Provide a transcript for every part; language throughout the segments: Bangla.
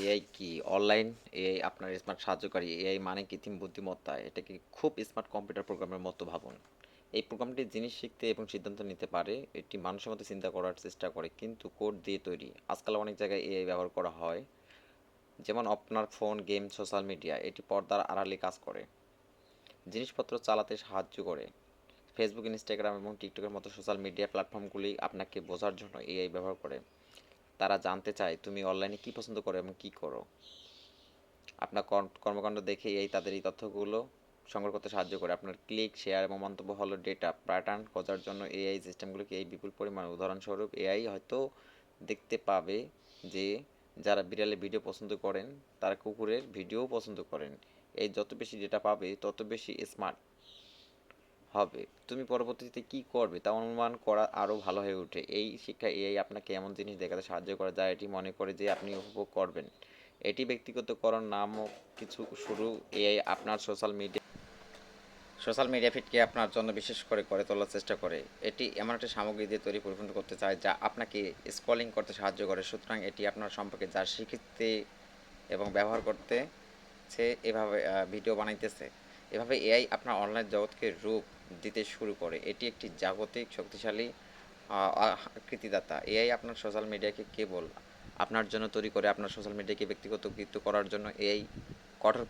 এআই কি? অনলাইন এআই আপনার স্মার্ট সাহায্যকারী। এআই মানে কৃত্রিম বুদ্ধিমত্তা। এটাকে খুব স্মার্ট কম্পিউটার প্রোগ্রামের মতো ভাবুন। এই প্রোগ্রামটি জিনিস শিখতে এবং সিদ্ধান্ত নিতে পারে। এটি মানুষের মতো চিন্তা করার চেষ্টা করে কিন্তু কোড দিয়ে তৈরি। আজকাল অনেক জায়গায় এআই ব্যবহার করা হয়। যেমন আপনার ফোন, গেম, সোশ্যাল মিডিয়া। এটি পর্দার আড়ালে কাজ করে। জিনিসপত্র চালাতে সাহায্য করে। ফেসবুক, ইনস্টাগ্রাম এবং টিকটকের মতো সোশ্যাল মিডিয়া প্ল্যাটফর্মগুলি আপনাকে বোঝার জন্য এআই ব্যবহার করে। তারা জানতে চায় তুমি অনলাইনে কী পছন্দ করো এবং কী করো। আপনার কর্ম কর্মকাণ্ড দেখে এই তাদের এই তথ্যগুলো সংগ্রহ করতে সাহায্য করে। আপনার ক্লিক, শেয়ার এবং মন্তব্য হলো ডেটা প্যাটার্ন খোঁজার জন্য এআই সিস্টেমগুলোকে এই বিপুল পরিমাণ উদাহরণস্বরূপ এআই হয়তো দেখতে পাবে যে যারা বিড়ালের ভিডিও পছন্দ করেন তারা কুকুরের ভিডিও পছন্দ করেন। এই যত বেশি ডেটা পাবে তত বেশি স্মার্ট হবে। তুমি পরবর্তীতে কী করবে তা অনুমান করা আরও ভালো হয়ে ওঠে। এই শিক্ষা এআই আপনাকে এমন জিনিস দেখাতে সাহায্য করে যা এটি মনে করে যে আপনি উপভোগ করবেন। এটি ব্যক্তিগতকরণ নামক কিছু শুরু এআই আপনার সোশ্যাল মিডিয়া সোশ্যাল মিডিয়া ফিডকে আপনার জন্য বিশেষ করে করে তোলার চেষ্টা করে। এটি এমন একটি সামগ্রী দিয়ে তৈরি পরিপূর্ণ করতে চায় যা আপনাকে স্ক্রলিং করতে সাহায্য করে। সুতরাং এটি আপনার সম্পর্কে যা শিখতে এবং ব্যবহার করতেছে এভাবে ভিডিও বানাইতেছে। এভাবে এআই আপনার অনলাইন জগৎকে রূপ দিতে শুরু করে। এটি একটি জাগতিক, শক্তিশালী, আ আকৃতিদাতা। এআই আপনার সোশ্যাল মিডিয়াকে কেবল আপনার জন্য তৈরি করে, আপনার সোশ্যাল মিডিয়াকে ব্যক্তিগত ব্যক্তিগতকৃত করার জন্য এআই কঠোর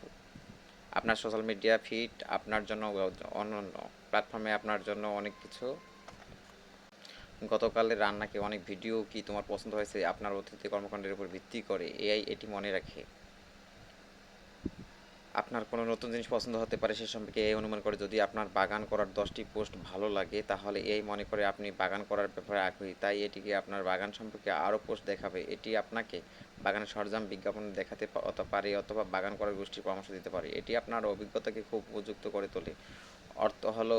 আপনার সোশ্যাল মিডিয়া ফিড আপনার জন্য অন্যান্য প্ল্যাটফর্মে আপনার জন্য অনেক কিছু গতকালের রান্নাকে অনেক ভিডিও কি তোমার পছন্দ হয়েছে আপনার অতিথি কর্মকাণ্ডের উপর ভিত্তি করে এআই এটি মনে রাখে। আপনার কোনো নতুন জিনিস পছন্দ হতে পারে সে সম্পর্কে এই অনুমান করে যদি আপনার বাগান করার দশটি পোস্ট ভালো লাগে, তাহলে এই মনে করে আপনি বাগান করার ব্যাপারে আগ্রহী। তাই এটিকে আপনার বাগান সম্পর্কে আরও পোস্ট দেখাবে। এটি আপনাকে বাগানের সরঞ্জাম বিজ্ঞাপন দেখাতে পারে অথবা বাগান করার গোষ্ঠীর পরামর্শ দিতে পারে। এটি আপনার অভিজ্ঞতাকে খুব উপযুক্ত করে তোলে। অর্থ হলো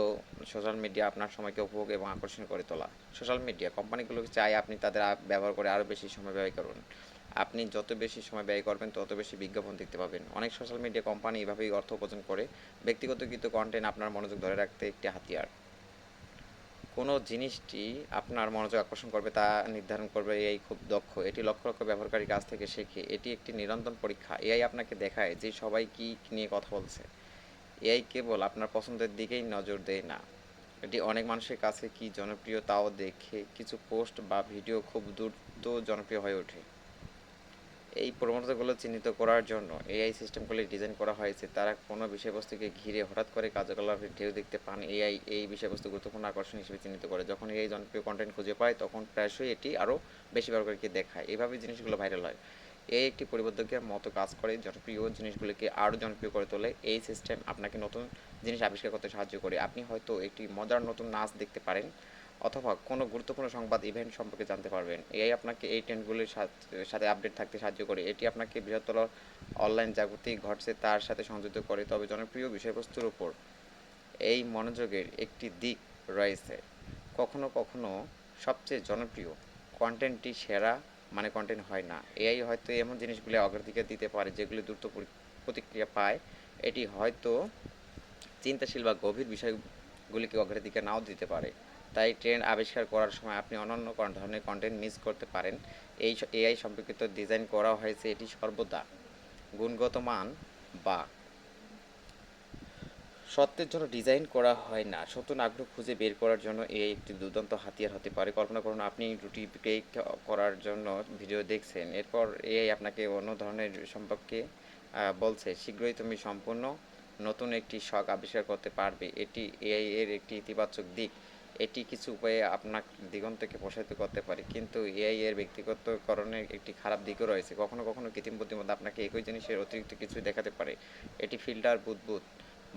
সোশ্যাল মিডিয়া আপনার সময়কে উপভোগ এবং আকর্ষণ করে তোলা। সোশ্যাল মিডিয়া কোম্পানিগুলোকে চায় আপনি তাদের ব্যবহার করে আরও বেশি সময় ব্যয় করুন। আপনি যত বেশি সময় ব্যয় করবেন, তত বেশি বিজ্ঞাপন দেখতে পাবেন। অনেক সোশ্যাল মিডিয়া কোম্পানি এভাবেই অর্থ উপার্জন করে। ব্যক্তিগতকৃত কন্টেন্ট আপনার মনোযোগ ধরে রাখতে একটি হাতিয়ার। কোনো জিনিসটি আপনার মনোযোগ আকর্ষণ করবে, তা নির্ধারণ করবে এআই খুব দক্ষ। এটি লক্ষ লক্ষ ব্যবহারকারী কাছ থেকে শেখে। এটি একটি নিরন্তর পরীক্ষা। এআই আপনাকে দেখায় যে সবাই কী নিয়ে কথা বলছে। এআই কেবল আপনার পছন্দের দিকেই নজর দেয় না। এটি অনেক মানুষের কাছে কি জনপ্রিয়, তাও দেখে। কিছু পোস্ট বা ভিডিও খুব দ্রুত জনপ্রিয় হয়ে ওঠে। এই প্রবণতাগুলো চিহ্নিত করার জন্য এআই সিস্টেমগুলি ডিজাইন করা হয়েছে, তারা কোনো বিষয়বস্তুকে ঘিরে হঠাৎ করে কার্যকলাপের ঢেউ দেখতে পান। এআই এই বিষয়বস্তু গুরুত্বপূর্ণ আকর্ষণ হিসেবে চিহ্নিত করে। যখন এআই জনপ্রিয় কন্টেন্ট খুঁজে পায়, তখন প্রায়শই এটি আরও বেশি ব্যবহারকারীকে দেখায়। এভাবে জিনিসগুলো ভাইরাল হয়। এই একটি পরিবর্তকের মতো কাজ করে, জনপ্রিয় জিনিসগুলিকে আরও জনপ্রিয় করে তোলে। এই সিস্টেম আপনাকে নতুন জিনিস আবিষ্কার করতে সাহায্য করে। আপনি হয়তো একটি মজার নতুন নাচ দেখতে পারেন। অথবা কোনো গুরুত্বপূর্ণ সংবাদ ইভেন্ট সম্পর্কে জানতে পারবেন। এআই আপনাকে এই ট্রেন্ডগুলির সাথে আপডেট থাকতে সাহায্য করে। এটি আপনাকে বৃহত্তর অনলাইন জাগতিক ঘটছে তার সাথে সংযুক্ত করে, তবে জনপ্রিয় বিষয়বস্তুর উপর এই মনোযোগের একটি দিক রয়েছে। কখনো কখনো সবচেয়ে জনপ্রিয় কন্টেন্টটি সেরা মানে কন্টেন্ট হয় না। এআই হয়তো এমন জিনিসগুলি অগ্রাধিকার দিতে পারে যেগুলি দ্রুত প্রতিক্রিয়া পায়। এটি হয়তো চিন্তাশীল বা গভীর বিষয়গুলিকে অগ্রাধিকার নাও দিতে পারে। তাই ট্রেন্ড আবিষ্কার করার সময় আপনি অন্যান্য ধরনের কন্টেন্ট মিস করতে পারেন। এই এআই সম্পর্কিত ডিজাইন করা হয়েছে, এটি সর্বদা গুণগত মান বা সত্যের জন্য ডিজাইন করা হয় না। নতুন আগ্রহ খুঁজে বের করার জন্য এআই একটি দুর্দান্ত হাতিয়ার হতে পারে। কল্পনা করুন, আপনি রুটি কেক করার জন্য ভিডিও দেখছেন। এরপর এআই আপনাকে অন্য ধরনের সম্পর্কে বলছে, শীঘ্রই তুমি সম্পূর্ণ নতুন একটি শখ আবিষ্কার করতে পারবে। এটি এআই এর একটি ইতিবাচক দিক। এটি কিছু উপায়ে আপনার দিগন্তকে প্রসারিত করতে পারে। কিন্তু এআই এর ব্যক্তিগতকরণের একটি খারাপ দিকও রয়েছে। কখনো কখনো কৃত্রিম বুদ্ধিমত্তা আপনাকে একই জিনিসের অতিরিক্ত কিছু দেখাতে পারে। এটি ফিল্টার বুদবুদ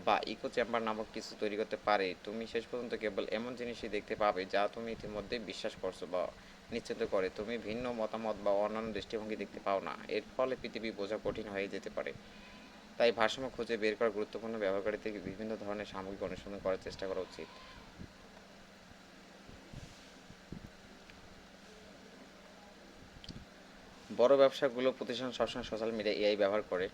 বা ইকো চেম্বার নামক কিছু তৈরি করতে পারে। তুমি শেষ পর্যন্ত কেবল এমন জিনিসই দেখতে পাবে যা তুমি ইতিমধ্যে বিশ্বাস করছ বা নিশ্চিত করে। তুমি ভিন্ন মতামত বা অন্যান্য দৃষ্টিভঙ্গি দেখতে পাও না। এর ফলে পৃথিবী বোঝা কঠিন হয়ে যেতে পারে। তাই ভারসাম্য খুঁজে বের করা গুরুত্বপূর্ণ। ব্যবহারকারীদের বিভিন্ন ধরনের সামগ্রিক অনুসন্ধান করার চেষ্টা করা উচিত। বড় ব্যবসাগুলো প্রতিষ্ঠান সবসময় সোশ্যাল মিডিয়া এআই ব্যবহার করে,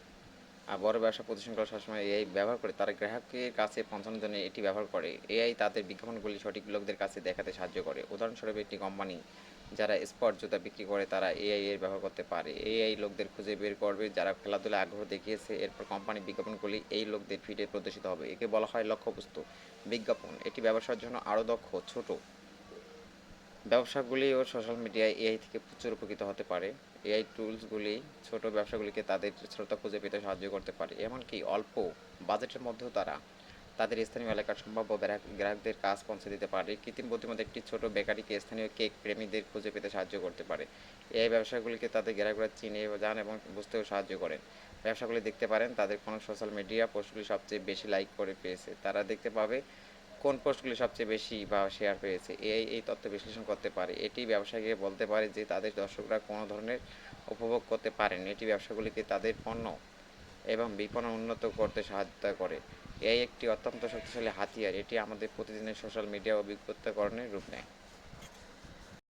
আর বড় ব্যবসা প্রতিষ্ঠানগুলো সবসময় এআই ব্যবহার করে, তারা গ্রাহকের কাছে পৌঁছানোর জন্য এটি ব্যবহার করে। এআই তাদের বিজ্ঞাপনগুলি সঠিক লোকদের কাছে দেখাতে সাহায্য করে। উদাহরণস্বরূপ একটি কোম্পানি যারা স্পট জুতা বিক্রি করে, তারা এআই এর ব্যবহার করতে পারে। এআই লোকদের খুঁজে বের করবে, যারা খেলাধুলায় আগ্রহ দেখিয়েছে, এরপর কোম্পানি বিজ্ঞাপনগুলি এই লোকদের ফিডে প্রদর্শিত হবে। একে বলা হয় লক্ষ্যবস্তু বিজ্ঞাপন। এটি ব্যবসার জন্য আরও দক্ষ, ছোট। ব্যবসাগুলি ও সোশ্যাল মিডিয়ায় এআই থেকে প্রচুর উপকৃত হতে পারে। এআই টুলসগুলি ছোট ব্যবসাগুলিকে তাদের শ্রোতা খুঁজে পেতে সাহায্য করতে পারে। এমনকি অল্প বাজেটের মধ্যেও তারা তাদের স্থানীয় এলাকার সম্ভাব্য গ্রাহকদের কাজ পৌঁছে দিতে পারে। কৃত্রিম বুদ্ধিমত্তা একটি ছোট বেকারিকে স্থানীয় কেক প্রেমীদের খুঁজে পেতে সাহায্য করতে পারে। এই ব্যবসাগুলিকে তাদের গ্রাহকরা চিনে যান এবং বুঝতেও সাহায্য করেন। ব্যবসাগুলি দেখতে পারেন, তাদের কোনো সোশ্যাল মিডিয়া পোস্টগুলি সবচেয়ে বেশি লাইক করে পেয়েছে। তারা দেখতে পাবে কোন পোস্টগুলি সবচেয়ে বেশি বা শেয়ার পেয়েছে? এআই এই তথ্য বিশ্লেষণ করতে পারে। এটি ব্যবসায়ীকে বলতে পারে যে, তাদের দর্শকরা কোনো ধরনের উপভোগ করতে পারেন। এটি ব্যবসাগুলিকে তাদের পণ্য এবং বিপণন উন্নত করতে সহায়তা করে। এআই একটি অত্যন্ত শক্তিশালী হাতিয়ার। এটি আমাদের প্রতিদিনের সোশ্যাল মিডিয়া অভিজ্ঞতাকরণের রূপ নেয়।